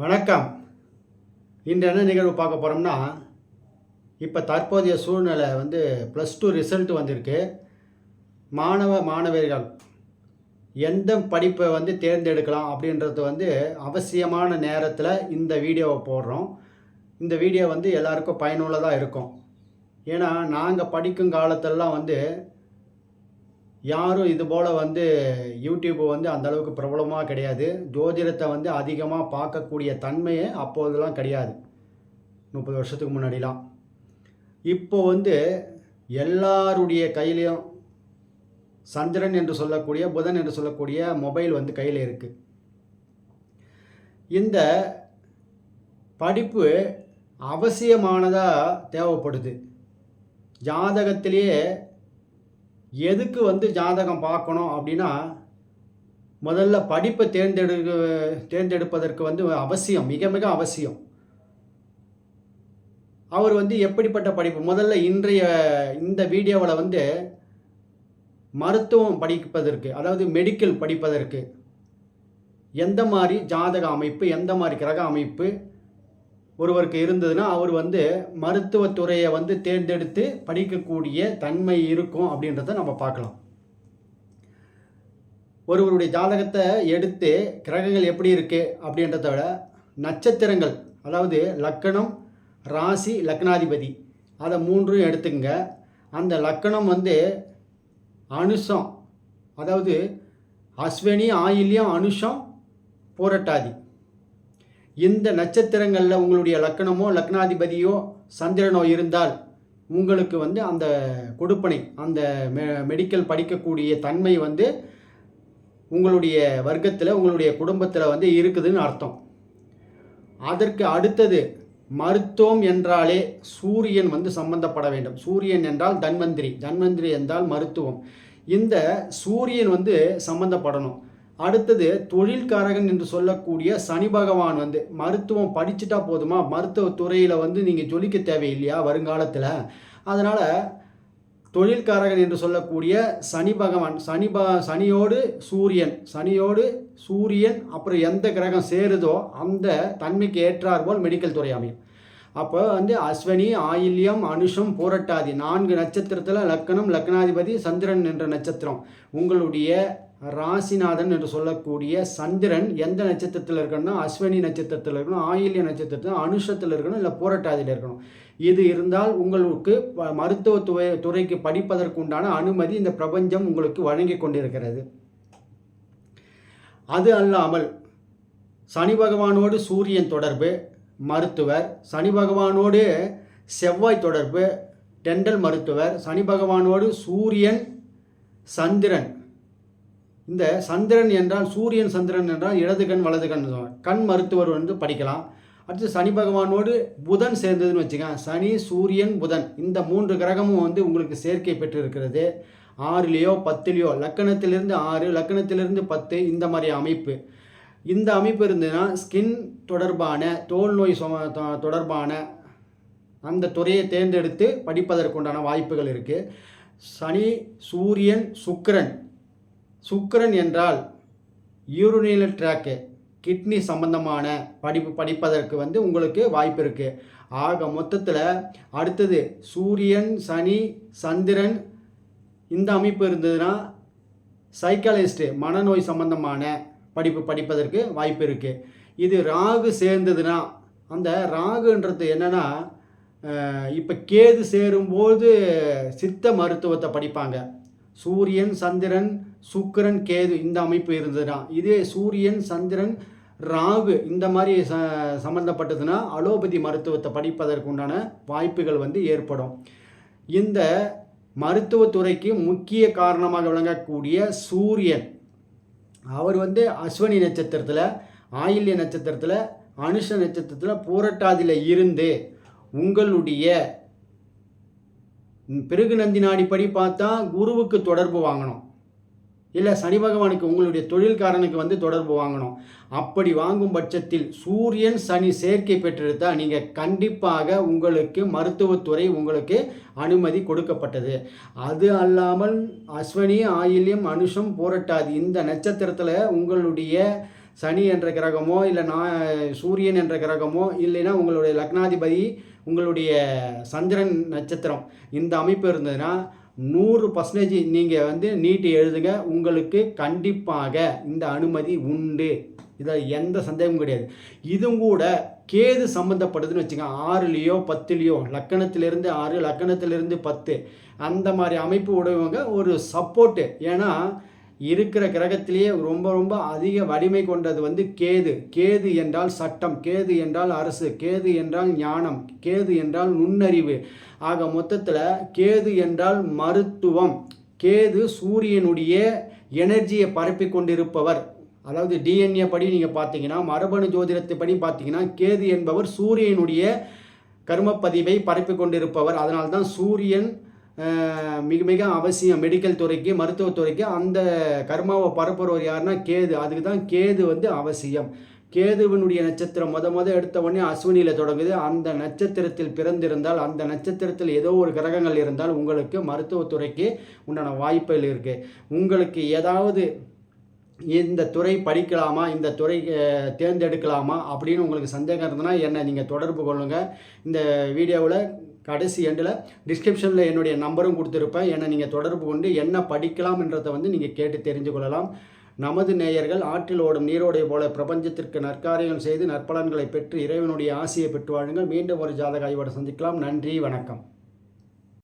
வணக்கம். இன்று என்ன நிகழ்வு பார்க்க போகிறோம்னா இப்போ தற்போதைய சூழ்நிலை வந்து ப்ளஸ் டூ ரிசல்ட் வந்திருக்கு. மாணவ மாணவர்கள் எந்த படிப்பை வந்து தேர்ந்தெடுக்கலாம் அப்படின்றது வந்து அவசியமான நேரத்தில் இந்த வீடியோவை போடுறோம். இந்த வீடியோ வந்து எல்லாருக்கும் பயனுள்ளதாக இருக்கும். ஏன்னா நாங்கள் படிக்கும் காலத்திலலாம் வந்து யாரும் இது போல் வந்து யூடியூப் வந்து அந்தளவுக்கு பிரபலமாக கிடையாது. ஜோதிடத்தை வந்து அதிகமாக பார்க்கக்கூடிய தன்மையே அப்போதெல்லாம் கிடையாது. முப்பது வருஷத்துக்கு முன்னாடிலாம். இப்போ வந்து எல்லாருடைய கையிலையும் சந்திரன் என்று சொல்லக்கூடிய புதன் என்று சொல்லக்கூடிய மொபைல் வந்து கையில் இருக்குது இந்த படிப்பு அவசியமானதாக தேவைப்படுது. ஜாதகத்திலேயே எதுக்கு வந்து ஜாதகம் பார்க்கணும் அப்படின்னா முதல்ல படிப்பை தேர்ந்தெடு தேர்ந்தெடுப்பதற்கு வந்து அவசியம் மிக மிக அவசியம். அவர் வந்து எப்படிப்பட்ட படிப்பு? முதல்ல இன்றைய இந்த வீடியோவில் வந்து மருத்துவம் படிப்பதற்கு அதாவது மெடிக்கல் படிப்பதற்கு எந்த மாதிரி ஜாதக அமைப்பு எந்த மாதிரி கிரக அமைப்பு ஒருவருக்கு இருந்ததுன்னா அவர் வந்து மருத்துவத்துறையை வந்து தேர்ந்தெடுத்து படிக்கக்கூடிய தன்மை இருக்கும் அப்படின்றத நம்ம பார்க்கலாம். ஒருவருடைய ஜாதகத்தை எடுத்து கிரகங்கள் எப்படி இருக்குது அப்படின்றத விட நட்சத்திரங்கள் அதாவது லக்கணம் ராசி லக்னாதிபதி அதை மூன்றும் எடுத்துங்க அந்த லக்கணம் வந்து அனுஷம் அதாவது அஸ்வினி ஆயில்யம் அனுஷம் போரட்டாதி. இந்த நட்சத்திரங்களில் உங்களுடைய லக்கணமோ லக்னாதிபதியோ சந்திரனோ இருந்தால் உங்களுக்கு வந்து அந்த கொடுப்பனை அந்த மெ மெடிக்கல் படிக்கக்கூடிய தன்மை வந்து உங்களுடைய வர்க்கத்தில் உங்களுடைய குடும்பத்தில் வந்து இருக்குதுன்னு அர்த்தம். அதற்கு அடுத்தது மருத்துவம் என்றாலே சூரியன் வந்து சம்பந்தப்பட வேண்டும். சூரியன் என்றால் தன்வந்திரி. தன்வந்திரி என்றால் மருத்துவம். இந்த சூரியன் வந்து சம்பந்தப்படணும். அடுத்தது தொழில்காரகன் என்று சொல்லக்கூடிய சனி பகவான் வந்து மருத்துவம் படிச்சுட்டா போதுமா? மருத்துவ துறையில் வந்து நீங்கள் ஜொலிக்க தேவையில்லையா வருங்காலத்தில்? அதனால் தொழில்காரகன் என்று சொல்லக்கூடிய சனி பகவான் சனி ப சனியோடு சூரியன் சனியோடு சூரியன் அப்புறம் எந்த கிரகம் சேருதோ அந்த தன்மைக்கு ஏற்றார் போல் மெடிக்கல் துறை அமையும். அப்போ வந்து அஸ்வினி ஆயில்யம் அனுஷம் பூரட்டாதி நான்கு நட்சத்திரத்தில் லக்கணம் லக்னாதிபதி சந்திரன் என்ற நட்சத்திரம். உங்களுடைய ராசிநாதன் என்று சொல்லக்கூடிய சந்திரன் எந்த நட்சத்திரத்தில் இருக்கணும்னா அஸ்வினி நட்சத்திரத்தில் இருக்கணும் ஆயில்ய நட்சத்திரத்தில் அனுஷத்தில் இருக்கணும் இல்லை போராட்டாதியில் இருக்கணும். இது இருந்தால் உங்களுக்கு மருத்துவ துறைக்கு படிப்பதற்குண்டான அனுமதி இந்த பிரபஞ்சம் உங்களுக்கு வழங்கி கொண்டிருக்கிறது. அது அல்லாமல் சனி பகவானோடு சூரியன் தொடர்பு மருத்துவர் சனி பகவானோடு செவ்வாய் தொடர்பு டெண்டல் மருத்துவர் சனி பகவானோடு சூரியன் சந்திரன். இந்த சந்திரன் என்றால் சூரியன் சந்திரன் என்றால் இடது கண் வலது கண் கண் மருத்துவர் வந்து படிக்கலாம். அடுத்து சனி பகவானோடு புதன் சேர்ந்ததுன்னு வச்சுக்கோங்க. சனி சூரியன் புதன். இந்த மூன்று கிரகமும் வந்து உங்களுக்கு சேர்க்கை பெற்று இருக்கிறது ஆறுலேயோ பத்துலேயோ லக்கணத்திலிருந்து ஆறு லக்கணத்திலிருந்து பத்து இந்த மாதிரி அமைப்பு. இந்த அமைப்பு இருந்ததுன்னா ஸ்கின் தொடர்பான தோல் நோய் தொடர்பான அந்த துறையை தேர்ந்தெடுத்து படிப்பதற்குண்டான வாய்ப்புகள் இருக்குது சனி சூரியன் சுக்கரன். சுக்கரன் என்றால் யூரினியல் ட்ராக்கு கிட்னி சம்பந்தமான படிப்பு படிப்பதற்கு வந்து உங்களுக்கு வாய்ப்பு இருக்குது ஆக மொத்தத்தில் அடுத்தது சூரியன் சனி சந்திரன் இந்த அமைப்பு இருந்ததுன்னா சைக்காலஜிஸ்ட்டு மனநோய் சம்பந்தமான படிப்பு படிப்பதற்கு வாய்ப்பு இருக்குது இது ராகு சேர்ந்ததுன்னா அந்த ராகுன்றது என்னென்னா இப்போ கேது சேரும்போது சித்த மருத்துவத்தை படிப்பாங்க. சூரியன் சந்திரன் சுக்கரன் கேது இந்த அமைப்பு இருந்ததுன்னா இதே சூரியன் சந்திரன் ராகு இந்த மாதிரி ச சம்மந்தப்பட்டதுன்னா அலோபதி மருத்துவத்தை படிப்பதற்கு உண்டான வாய்ப்புகள் வந்து ஏற்படும். இந்த மருத்துவத்துறைக்கு முக்கிய காரணமாக விளங்கக்கூடிய சூரியன் அவர் வந்து அஸ்வினி நட்சத்திரத்தில் ஆயில்ய நட்சத்திரத்தில் அனுஷ நட்சத்திரத்தில் பூரட்டாதியில் இருந்து உங்களுடைய பிறகு நந்தி படி பார்த்தா குருவுக்கு தொடர்பு வாங்கணும். இல்லை சனி பகவானுக்கு உங்களுடைய தொழில்காரனுக்கு வந்து தொடர்பு வாங்கணும். அப்படி வாங்கும் பட்சத்தில் சூரியன் சனி சேர்க்கை பெற்றெடுத்தால் நீங்கள் கண்டிப்பாக உங்களுக்கு மருத்துவத்துறை உங்களுக்கு அனுமதி கொடுக்கப்பட்டது. அது அல்லாமல் அஸ்வினி ஆயில்யம் அனுஷம் போரட்டாது இந்த நட்சத்திரத்தில் உங்களுடைய சனி என்ற கிரகமோ இல்லை நான் சூரியன் என்ற கிரகமோ இல்லைன்னா உங்களுடைய லக்னாதிபதி உங்களுடைய சந்திரன் நட்சத்திரம் இந்த அமைப்பு இருந்ததுன்னா நூறு பர்சன்டேஜ் நீங்கள் வந்து நீட்டு எழுதுங்க. உங்களுக்கு கண்டிப்பாக இந்த அனுமதி உண்டு. இதில் எந்த சந்தேகமும் கிடையாது. இதுவும் கூட கேது சம்மந்தப்படுதுன்னு வச்சுக்கோங்க. ஆறுலேயோ பத்துலேயோ லக்கணத்திலிருந்து ஆறு லக்கணத்திலிருந்து பத்து அந்த மாதிரி அமைப்பு உடையவங்க ஒரு சப்போர்ட்டு ஏன்னா இருக்கிற கிரகத்திலேயே ரொம்ப ரொம்ப அதிக வலிமை கொண்டது வந்து கேது. கேது என்றால் சட்டம் கேது என்றால் அரசு கேது என்றால் ஞானம் கேது என்றால் நுண்ணறிவு. ஆக மொத்தத்தில் கேது என்றால் மருத்துவம். கேது சூரியனுடைய எனர்ஜியை பரப்பி கொண்டிருப்பவர். அதாவது டிஎன்ஏ படி நீங்கள் பார்த்தீங்கன்னா மரபணு ஜோதிடத்தை படி பார்த்தீங்கன்னா கேது என்பவர் சூரியனுடைய கர்மப்பதிவை பரப்பி கொண்டிருப்பவர். அதனால்தான் சூரியன் மிக மிக அவசியம் மெடிக்கல் துறைக்கு மருத்துவத்துறைக்கு அந்த கர்மாவை பரப்புறவர் யாருன்னா கேது. அதுக்கு தான் கேது வந்து அவசியம். கேதுவினுடைய நட்சத்திரம் மொத மொதல் எடுத்த உடனே அஸ்வினியில் தொடங்குது. அந்த நட்சத்திரத்தில் பிறந்திருந்தால் அந்த நட்சத்திரத்தில் ஏதோ ஒரு கிரகங்கள் இருந்தால் உங்களுக்கு மருத்துவத்துறைக்கு உண்டான வாய்ப்புகள் இருக்குது உங்களுக்கு ஏதாவது இந்த துறை படிக்கலாமா? இந்த துறை தேர்ந்தெடுக்கலாமா? அப்படின்னு உங்களுக்கு சந்தேகம் இருந்ததுன்னா என்னை நீங்கள் தொடர்பு கொள்ளுங்கள் இந்த வீடியோவில் கடைசி எண்டில் டிஸ்கிரிப்ஷனில் என்னுடைய நம்பரும் கொடுத்துருப்பேன். என்னை நீங்கள் தொடர்பு கொண்டு என்ன படிக்கலாம்ன்றதை வந்து நீங்கள் கேட்டு தெரிஞ்சு கொள்ளலாம். நமது நேயர்கள் ஆற்றில் ஓடும் நீரோடை போல பிரபஞ்சத்திற்கு நற்காரியங்கள் செய்து நற்பலன்களை பெற்று இறைவனுடைய ஆசையை பெற்று வாழுங்கள். மீண்டும் ஒரு ஜாதக ஆய்வோடு சந்திக்கலாம். நன்றி வணக்கம்.